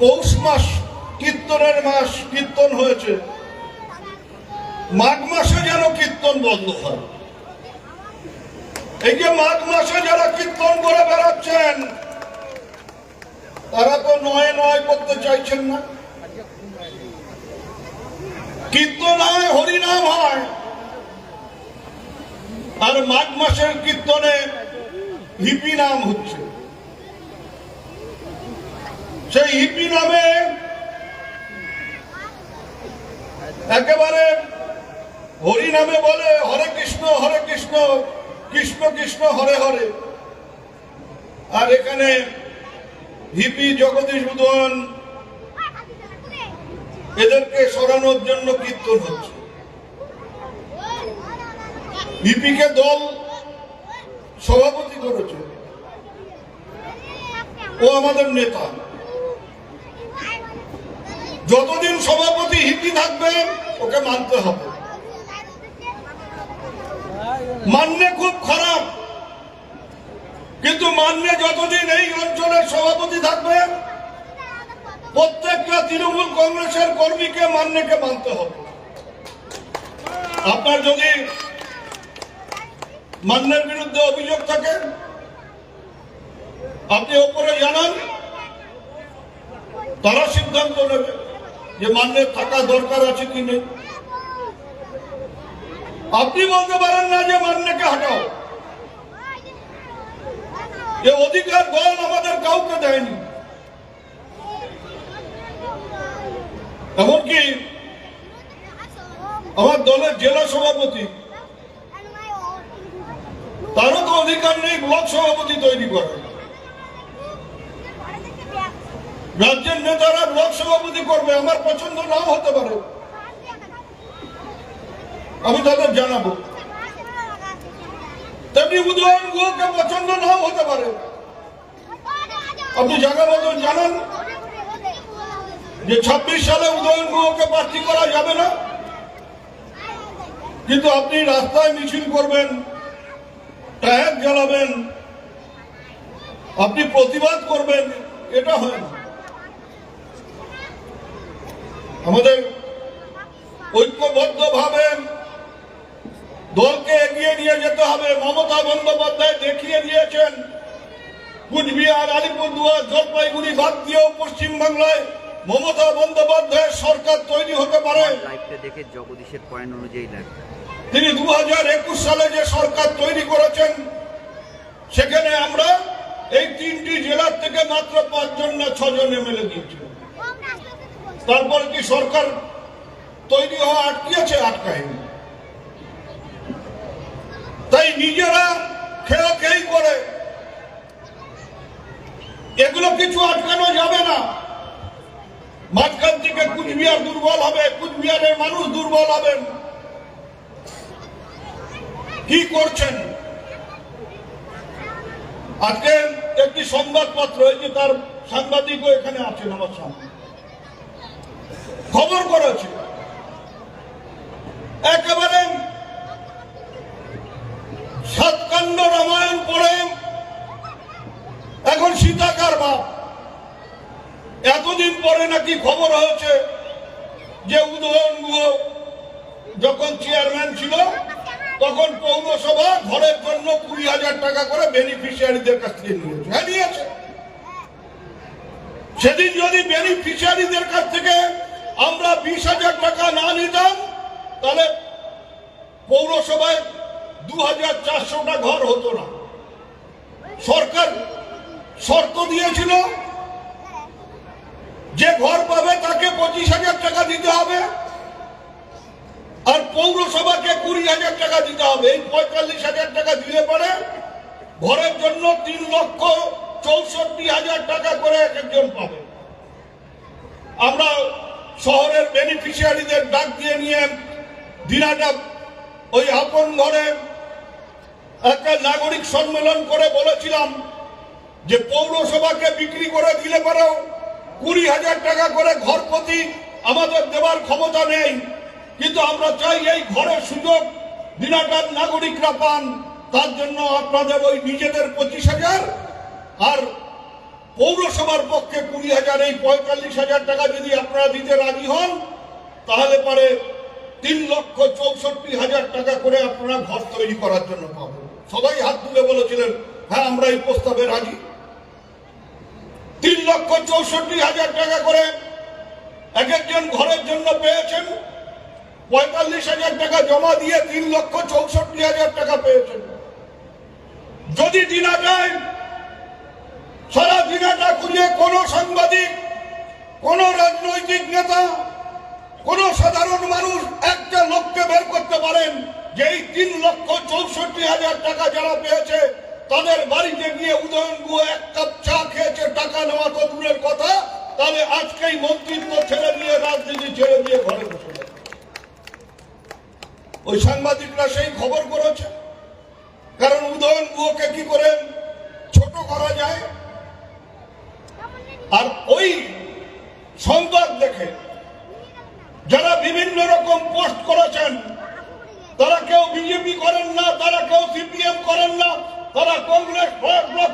পৌষ মাস কীর্তনের মাস কীর্তন হয়েছে। মাঘ মাসে যেন কীর্তন বন্ধ হয়। এই যে মাঘ মাসে যারা কীর্তন করে বেড়াচ্ছেন, তারা তো নয় নয় করতে চাইছেন না। কীর্তন হয় হরিনাম হয়। আর মাঘ মাসের কীর্তনে হিপি নাম হচ্ছে। সেই হিপি নামে একেবারে হরি নামে বলে, হরে কৃষ্ণ হরে কৃষ্ণ কৃষ্ণ কৃষ্ণ, হরে হরে। আর এখানে হিপি জগদীশ উদয়ন এদেরকে সরানোর জন্য কীর্তন হচ্ছে। হিপিকে দল সভাপতি করেছে। ও আমাদের নেতা। যতদিন সভাপতি হিপি থাকবে, ওকে মানতে হবে। মান্যে খুব খারাপ। কিন্তু মান্যে যতদিন এই অঞ্চলের সভাপতি থাকবে, প্রত্যেকটা তৃণমূল কংগ্রেসের কর্মীকে মান্যকে মানতে হবে। আপনার যদি মান্যের বিরুদ্ধে অভিযোগ থাকে, আপনি ওপরে জানান, তারা সিদ্ধান্ত নেবে। যে মান্যের থাকা দরকার আছে কি নেই? আপনি বলতে পারেন না যে মান্যকে হটাও। যে অধিকার দল আমাদের কাউকে দেয়নি। এমনকি আমার দলের জেলা সভাপতি, তারও তো অধিকার নেই, ব্লক সভাপতি তৈরি করার রাজ্যের নেতারা ব্লক সভাপতি করবে, আমার পছন্দ নাও হতে পারে। আমি তাদের জানাব। তেমনি উদয়ন গুহকে পছন্দ নাও হতে পারে। আপনি জায়গা মতন জানান যে ছাব্বিশ সালে উদয়ন গুহকে প্রার্থী করা যাবে না, কিন্তু আপনি রাস্তায় মিছিল করবেন টায়ার জ্বালাবেন, আপনি প্রতিবাদ করবেন, এটা হয় না। আমাদের ঐক্যবদ্ধভাবে দলকে এগিয়ে নিয়ে যেতে হবে। মমতা বন্দ্যোপাধ্যায় দেখিয়ে দিয়েছেন কুচবিহার আলিপুরদুয়ার জলপাইগুড়ি বাদ দিয়েও পশ্চিমবাংলায় মমতা বন্দ্যোপাধ্যায়ের সরকার তৈরি হতে পারে। দেখে জগদীশের পয়েন্ট অনুযায়ী তিনি দু হাজার একুশ সালে যে সরকার তৈরি করেছেন সেখানে আমরা এই তিনটি জেলার থেকে মাত্র পাঁচজন না ছজন এমএলএ দিয়েছিলাম। তারপর কি সরকার তৈরি হওয়া আটকিয়েছে? আটকায়নি। তাই নিজেরা খেয়ে খেই করে এগুলো কিছু আটকানো যাবে না। মাঝখান থেকে কুচবিহার দুর্বল হবে, কুচবিহারের মানুষ দুর্বল হবেন কি করছেন? আজকে একটি সংবাদপত্র, এই যে তার সাংবাদিকও এখানে আছেন আমার সামনে। খবর করেছে একেবারে সাতকাণ্ড রামায়ণ পড়ে এখন সীতাকার বাপ। এতদিন পরে নাকি খবর হয়েছে যে উদয়ন গুহ যখন চেয়ারম্যান ছিল, তখন পৌরসভা ঘরের জন্য কুড়ি হাজার টাকা করে বেনিফিশিয়ারিদের কাছ থেকে নিয়েছে। হ্যাঁ নিয়েছে। সেদিন যদি বেনিফিশিয়ারিদের কাছ থেকে আমরা বিশ হাজার টাকা না নিতাম, তাহলে পৌরসভায় দু হাজার চারশোটা ঘর হতো না। সরকার শর্ত দিয়েছিল, যে ঘর পাবে তাকে পঁচিশ হাজার টাকা দিতে হবে, আর পৌরসভাকে কুড়ি হাজার টাকা দিতে হবে। এই পঁয়তাল্লিশ হাজার টাকা দিলে পরে ঘরের জন্য তিন লক্ষ চৌষট্টি হাজার টাকা করে এক একজন পাবে। আমরা শহরের বেনিফিশিয়ারিদের ডাক দিয়ে নিয়ে দিনাটা ওই আপন ঘরে একটা নাগরিক সম্মেলন করে বলেছিলাম যে পৌরসভাকে বিক্রি করে দিলে পরেও কুড়ি হাজার টাকা করে ঘর প্রতি আমাদের দেওয়ার ক্ষমতা নেই। কিন্তু আমরা চাই এই ঘরের সুযোগ দিনাটার নাগরিকরা পান। তার জন্য আপনাদের ওই নিজেদের পঁচিশ হাজার আর পৌরসভার পক্ষে কুড়ি হাজার, এই পঁয়তাল্লিশ হাজার টাকা যদি আপনারা দিতে রাজি হন, তাহলে পরে তিন লক্ষ চৌষট্টি হাজার টাকা করে আপনারা ঘর তৈরি করার জন্য পাবেন। সবাই হাত তুলে বলেছিলেন হ্যাঁ আমরা এই প্রস্তাবে রাজি। তিন লক্ষ চৌষট্টি হাজার টাকা করে এক একজন ঘরের জন্য পেয়েছেন, পঁয়তাল্লিশ হাজার টাকা জমা দিয়ে তিন লক্ষ চৌষট্টি হাজার টাকা পেয়েছেন। যদি দিনা যায় সারা দিনাটা খুঁজে কোন সাংবাদিক, কোন রাজনৈতিক নেতা, কোন সাধারণ মানুষ একটা লোককে বের করতে পারেন যে এই তিন লক্ষ চৌষট্টি হাজার টাকা যারা পেয়েছে, তাদের বাড়িতে গিয়ে উদয়ন গুহ এক কাপ চা খেয়েছে, টাকা নেওয়া তো দূরের কথা, তাহলে আজকেই মন্ত্রিত্ব ছেড়ে দিয়ে, রাজনীতি ছেড়ে দিয়ে ঘরে বসে। ওই সাংবাদিকরা সেই খবর করেছে কারণ উদয়ন গুহকে কি করে ছোট করা যায় আর ওই সংবাদ দেখে যারা বিভিন্ন রকম পোস্ট করেছেন, তারা কেউ বিজেপি করেন না, তারা কেউ সিপিএম করেন না, তারা কংগ্রেস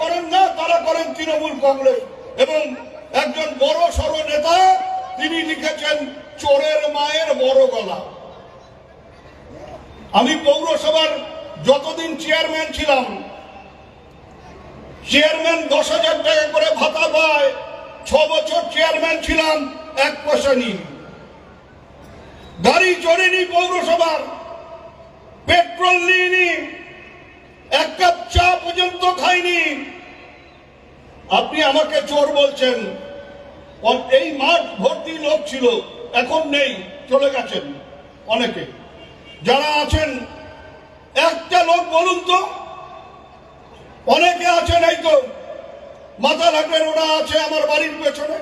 করেন না, তারা করেন তৃণমূল কংগ্রেস। এবং একজন বড় সড় নেতা, তিনি লিখেছেন, চোরের মায়ের বড় গলা। আমি পৌরসভার যতদিন চেয়ারম্যান ছিলাম, চেয়ারম্যান দশ হাজার টাকা করে ভাতা পায় ছ বছর চেয়ারম্যান ছিলাম, এক পয়সা নিই গাড়ি চড়েনি পৌরসভার, পেট্রোল নিইনি এক কাপ চা পর্যন্ত খাইনি। আপনি আমাকে চোর বলছেন। এই মাঠ ভর্তি লোক ছিল, এখন নেই, চলে গেছেন অনেকে। যারা আছেন, একটা লোক বলুন তো, অনেকে আছেন এই তো। মাথাঘাটের ওরা আছে আমার বাড়ির পেছনে।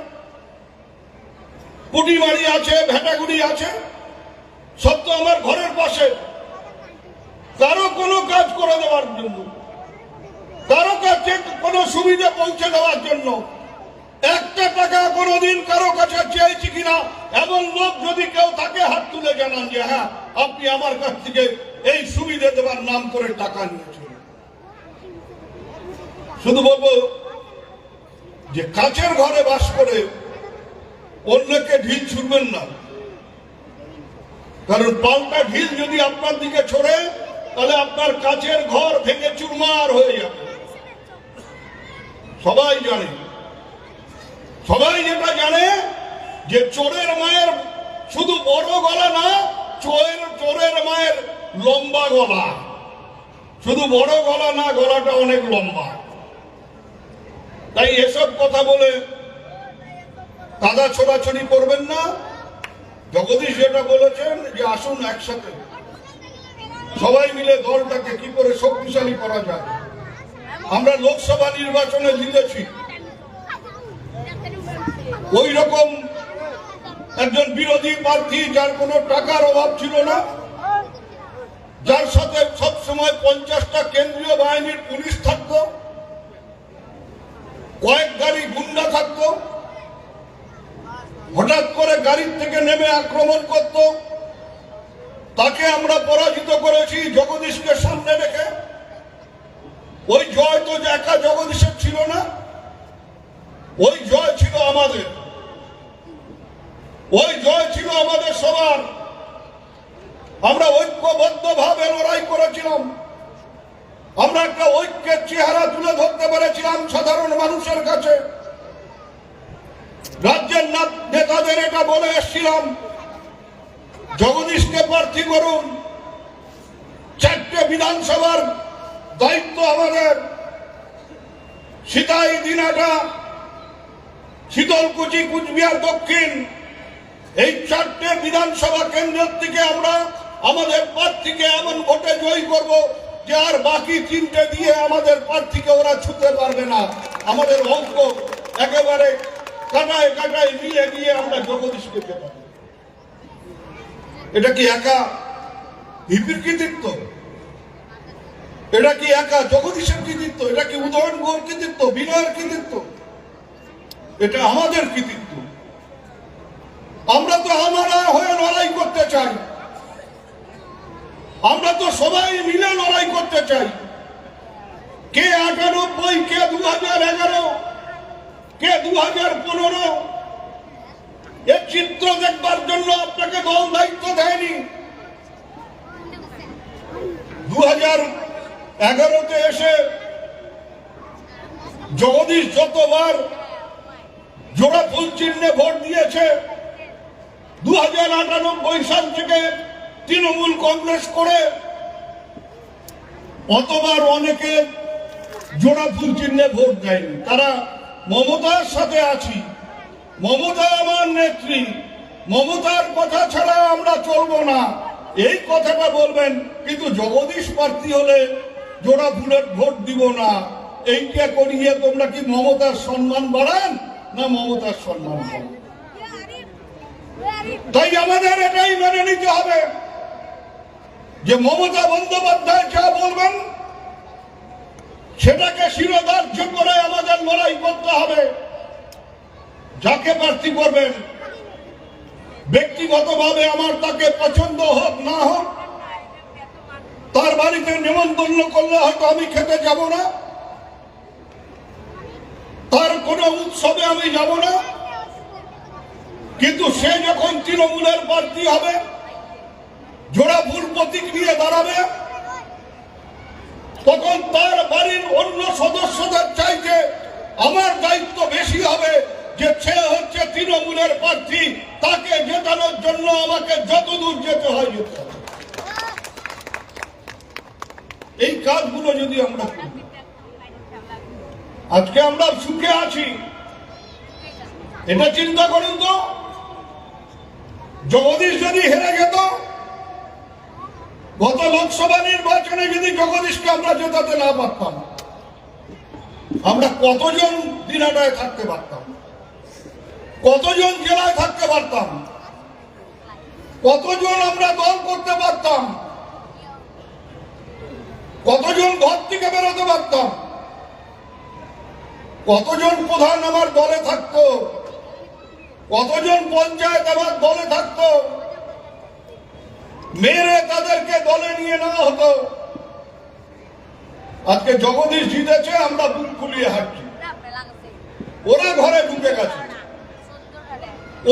পুটিমারি আছে, ভেটাগুড়ি আছে। সব তো আমার ঘরের পাশে। কারও কোনো কাজ করে দেওয়ার জন্য, কারও কাছে কোনো সুবিধা পৌঁছে দেওয়ার জন্য। একটা টাকা কোনোদিন কারও কাছে চেয়েছি কিনা, এমন লোক যদি কেউ তাকে হাত তুলে জানান যে হ্যাঁ আপনি আমার কাছ থেকে এই সুবিধা দেওয়ার নাম করে টাকা নিয়েছেন। শুধু বলব যে কাচের ঘরে বাস করে অন্যকে ঢিল ছুড়বেন না। কারণ পাল্টা ঢিল যদি আপনার দিকে ছড়ে, তাহলে আপনার কাচের ঘর ভেঙে চুরমার হয়ে যাবে। সবাই জানে। সবাই যেটা জানে, যে চোরের মায়ের শুধু বড় গলা না, চোরের চোরের মায়ের লম্বা গলা। শুধু বড় গলা না, গলাটা অনেক লম্বা। তাই এসব কথা বলে কাদা ছোড়াছড়ি করবেন না। জগদীশ যেটা বলেছেন যে আসুন একসাথে। সবাই মিলে দলটাকে কি করে শক্তিশালী করা যায়। আমরা লোকসভা নির্বাচনে জিতেছি। ওই রকম একজন বিরোধী প্রার্থী যার কোনো টাকার অভাব ছিল না, যার সাথে সব সময় পঞ্চাশটা কেন্দ্রীয় বাহিনীর পুলিশ থাকতো কয়েক গাড়ি গুন্ডা থাকতো, হঠাৎ করে গাড়ির থেকে নেমে আক্রমণ করত। তাকে আমরা পরাজিত করেছি জগদীশকে সামনে রেখে। ওই জয় তো একা জগদীশের ছিল না, ওই জয় ছিল আমাদের। ওই জয় ছিল আমাদের সবার। আমরা ঐক্যবদ্ধ ভাবে লড়াই করেছিলাম। আমরা একটা ঐক্যের চেহারা তুলে ধরতে পেরেছিলাম সাধারণ মানুষের কাছে। রাজ্যের নেতাদের এটা বলে এসেছিলাম। জগদীশকে প্রার্থী করুন। চারটে বিধানসভার দায়িত্ব আমাদের। সীতাই দিনাটা, শীতলকুচি, কুচবিহার, দক্ষিণ, এই চারটে বিধানসভা কেন্দ্রের থেকে আমরা আমাদের প্রার্থীকে এমন ভোটে জয়ী করব যে আর বাকি তিনটে দিয়ে আমাদের প্রার্থীকে ওরা ছুতে পারবে না। আমাদের অঙ্ক একেবারে কাটায় কাটায় মিলে গিয়ে আমরা জগদীশকে পেতাম এটা কি একা হিপির কৃতিত্ব? এটা কি একা জগদীশের কৃতিত্ব? এটা কি উদয়ন গৌর কৃতিত্ব, বিনয়ের কৃতিত্ব? এটা আমাদের কৃতিত্ব। আমরা তো আমরা হয়ে লড়াই করতে চাই আমরা তো সবাই মিলে লড়াই করতে চাই। কে আটানব্বই, কে দু হাজার এগারো, কে দু হাজার পনেরো। এর চিত্র দেখবার জন্য আপনাকে দল দায়িত্ব দেয়নি। দু হাজার এগারোতে এসে জগদীশ যতবার জোড়া ফুল চিহ্নে ভোট দিয়েছে দু হাজার আটানব্বই সাল থেকে তৃণমূল কংগ্রেস করে অতবার অনেকে জোড়া ফুল চিহ্নে ভোট দেয়নি। তারা মমতার সাথে আছি। মমতা আমার নেত্রী। মমতার কথা ছাড়া আমরা চলবো না। এই কথাটা বলবেন, কিন্তু জগদীশ প্রার্থী হলে জোড়া ফুলের ভোট দিব না। এইটা করিয়ে তোমরা কি মমতার সম্মান বাড়ান না মমতার সম্মান বাড়ান? তাই আমাদের এটাই মেনে নিতে হবে। যে মমতা বন্দ্যোপাধ্যায় যা বলবেন, সেটাকে শিরোধার্য করে আমাদের লড়াই করতে হবে। যাকে প্রার্থী করবেন, ব্যক্তিগতভাবে আমার তাকে পছন্দ হোক, না হোক, তার বাড়িতে নেমন্তন্ন করলে হয়তো আমি খেতে যাব না। তার কোনো উৎসবে আমি যাব না। কিন্তু সে যখন তৃণমূলের প্রার্থী হবে জোড়া ভুল প্রতীক নিয়ে দাঁড়াবে। তখন তার বাড়ির অন্য সদস্যদের চাইতে আমার দায়িত্ব বেশি হবে যে সে হচ্ছে তৃণমূলের প্রার্থী, তাকে জেতানোর জন্য আমাকে যত দূর যেতে হয় যেতে এই কাজগুলো যদি আমরা আজকে আমরা সুখে আছি। এটা চিন্তা করুন তো। জগদীশ যদি হেরে যেত গত লোকসভা নির্বাচনে যদি জগদীশকে আমরা জেতাতে না পারতাম, আমরা কতজন দিনাটায় থাকতে পারতাম? কতজন জেলায় থাকতে পারতাম? কতজন আমরা দল করতে পারতাম? কতজন ঘর থেকে বেরোতে পারতাম? কতজন প্রধান আমার দলে থাকতো? কতজন পঞ্চায়েত আমার দলে থাকতো? মেরে তাদেরকে দলে নিয়ে নেওয়া হতো। আজকে জগদীশ জিতেছে, আমরা বুক খুলিয়ে হাঁটছি। ওরা ঘরে ঢুকে গেছে।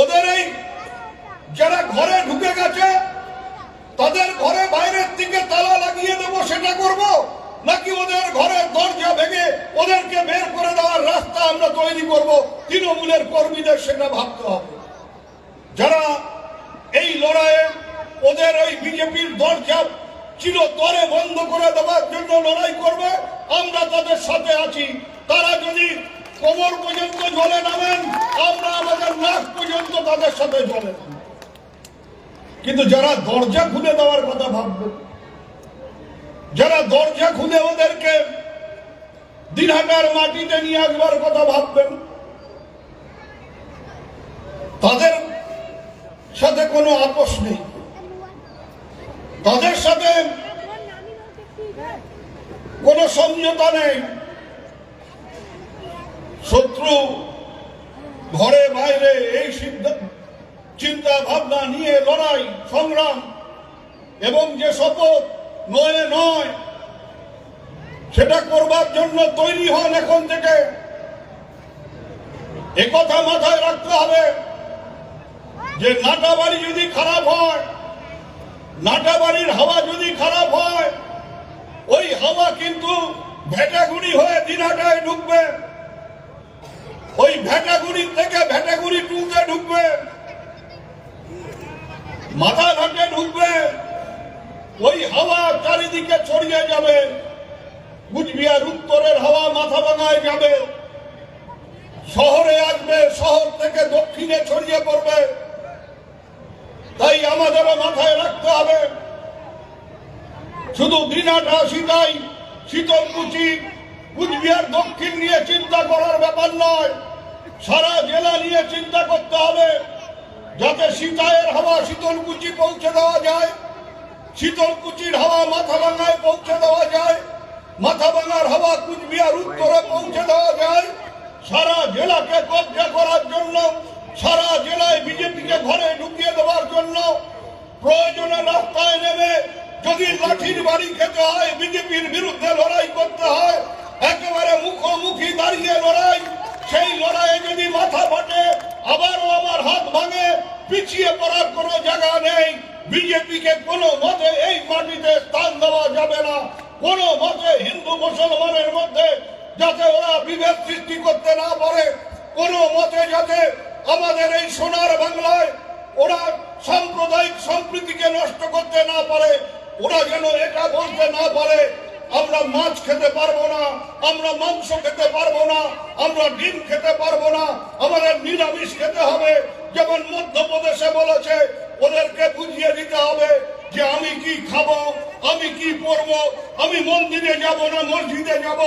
ওদের এই যারা ঘরে ঢুকে গেছে, তাদের ঘরে বাইরের দিকে তালা লাগিয়ে দেবো, সেটা করব? নাকি ওদের ঘরের দরজা ভেঙে ওদেরকে বের করে দেওয়ার রাস্তা আমরা তৈরি করব? তৃণমূলের কর্মীদের সেটা ভাবতে হবে। যারা এই লড়াইয়ে ওদের ওই বিজেপির দরজা ছিল তরে বন্ধ করে দেওয়ার জন্য লড়াই করবে। আমরা তাদের সাথে আছি। তারা যদি কোমর পর্যন্ত জলে নামেন, আমরা আমাদের নাক পর্যন্ত তাদের সাথে জলে কিন্তু যারা দরজা খুলে দেওয়ার কথা ভাববে, যারা দরজা খুলে ওদেরকে দিনহাটার মাটিতে নিয়ে আসবার কথা ভাববেন, তাদের সাথে কোনো আপোষ নেই। তাদের সাথে কোনো সমঝোতা নেই। শত্রু ঘরে বাইরে এই চিন্তা ভাবনা নিয়ে লড়াই, সংগ্রাম এবং যে শপথ নয় নয়, সেটা করবার জন্য তৈরি হন এখন থেকে। একথা মাথায় রাখতে হবে যে নাটা বাড়ি যদি খারাপ হয় নাটা বাড়ির হাওয়া যদি খারাপ হয়, ওই হাওয়া কিন্তু ভেটাগুড়ি হয়ে দিনাটায় ঢুকবে। ওই ভেটাগুড়ি থেকে ভেটাগুড়ি টুতে ঢুকবে। মাথা ঘাটে ঢুকবে। ওই হাওয়া চারিদিকে ছড়িয়ে যাবে। কুচবিহার উত্তরের হাওয়া মাথা ভাঙায় যাবে। শহরে আসবে, শহর থেকে দক্ষিণে ছড়িয়ে পড়বে। তাই আমাদেরও মাথায় রাখতে হবে। শুধু দিনাটা শীতাই শীতলকুচি কুচবিহার দক্ষিণ নিয়ে চিন্তা করার ব্যাপার নয়। সারা জেলা নিয়ে চিন্তা করতে হবে, যাতে শীতায়ের হাওয়া শীতলকুচি পৌঁছে দেওয়া যায়। শীতলকুচির হাওয়া মাথা ভাঙায় পৌঁছে দেওয়া যায়। মাথা ভাঙার হাওয়া কুচবিহার উত্তরে পৌঁছে দেওয়া যায়। সারা জেলাকে কবজা করার জন্য সারা জেলায় বিজেপিকে ঘরে ঢুকিয়ে দেওয়ার জন্য প্রয়োজনে রাস্তায় নেমে যদি লাঠির বাড়ি খেতে হয়, বিজেপির বিরুদ্ধে লড়াই করতে হয়, একেবারে মুখোমুখি দাঁড়িয়ে লড়াই, সেই লড়াইয়ে যদি মাথা ফাটে, আবারও আমার হাত ভাঙে, পিছিয়ে পড়ার কোনো জায়গা নেই। বিজেপিকে কোনো মতে এই মাটিতে স্থান দেওয়া যাবে না। কোনো মতে হিন্দু মুসলমানের মধ্যে যাতে ওরা বিভেদ সৃষ্টি করতে না পারে, কোনো মতে যাতে আমাদের এই সোনার বাংলায় ওরা সাম্প্রদায়িক সম্প্রীতিকে নষ্ট করতে না পারে, ওরা যেন এটা বলতে না পারে, আমরা মাছ খেতে পারব না, আমরা মাংস খেতে পারব না, আমরা ডিম খেতে পারব না, আমাদের নিরামিষ খেতে হবে। যেমন মধ্যপ্রদেশে বলেছে, ওদেরকে বুঝিয়ে দিতে হবে যে আমি কি খাব, আমি কি পরবো, আমি মন্দিরে যাব না মসজিদে যাব,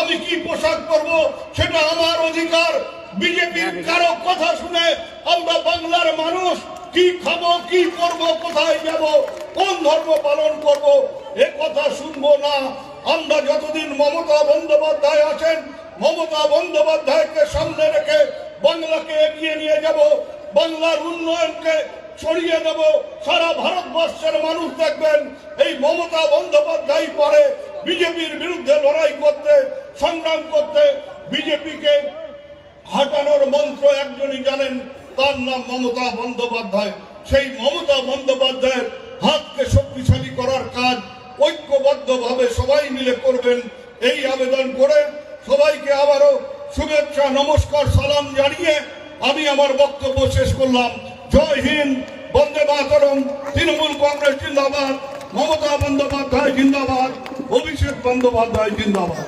আমি কি পোশাক পরবো, সেটা আমার অধিকার। বিজেপির কারও কথা শুনে আমরা বাংলার মানুষ, কি খাব, কি করব, কোথায় যাব, কোন ধর্ম পালন করব, এ কথা শুনব না। আমরা যতদিন মমতা বন্দ্যোপাধ্যায় আছেন, মমতা বন্দ্যোপাধ্যায়কে সামনে রেখে বাংলাকে এগিয়ে নিয়ে যাব, বাংলার উন্নয়নকে ছড়িয়ে দেব, সারা ভারতবর্ষের মানুষ দেখবেন, এই মমতা বন্দ্যোপাধ্যায় পরে বিজেপির বিরুদ্ধে লড়াই করতে, সংগ্রাম করতে, বিজেপিকে হাঁটানোর মন্ত্র একজনই জানেন, তার নাম মমতা বন্দ্যোপাধ্যায়। সেই মমতা বন্দ্যোপাধ্যায়ের হাতকে শক্তিশালী করার কাজ ঐক্যবদ্ধভাবে সবাই মিলে করবেন। এই আবেদন করে সবাইকে আবারও শুভেচ্ছা, নমস্কার, সালাম জানিয়ে আমি আমার বক্তব্য শেষ করলাম। জয় হিন্দ, বন্দে মাতরম, তৃণমূল কংগ্রেস জিন্দাবাদ, মমতা বন্দ্যোপাধ্যায় জিন্দাবাদ, অভিষেক বন্দ্যোপাধ্যায় জিন্দাবাদ।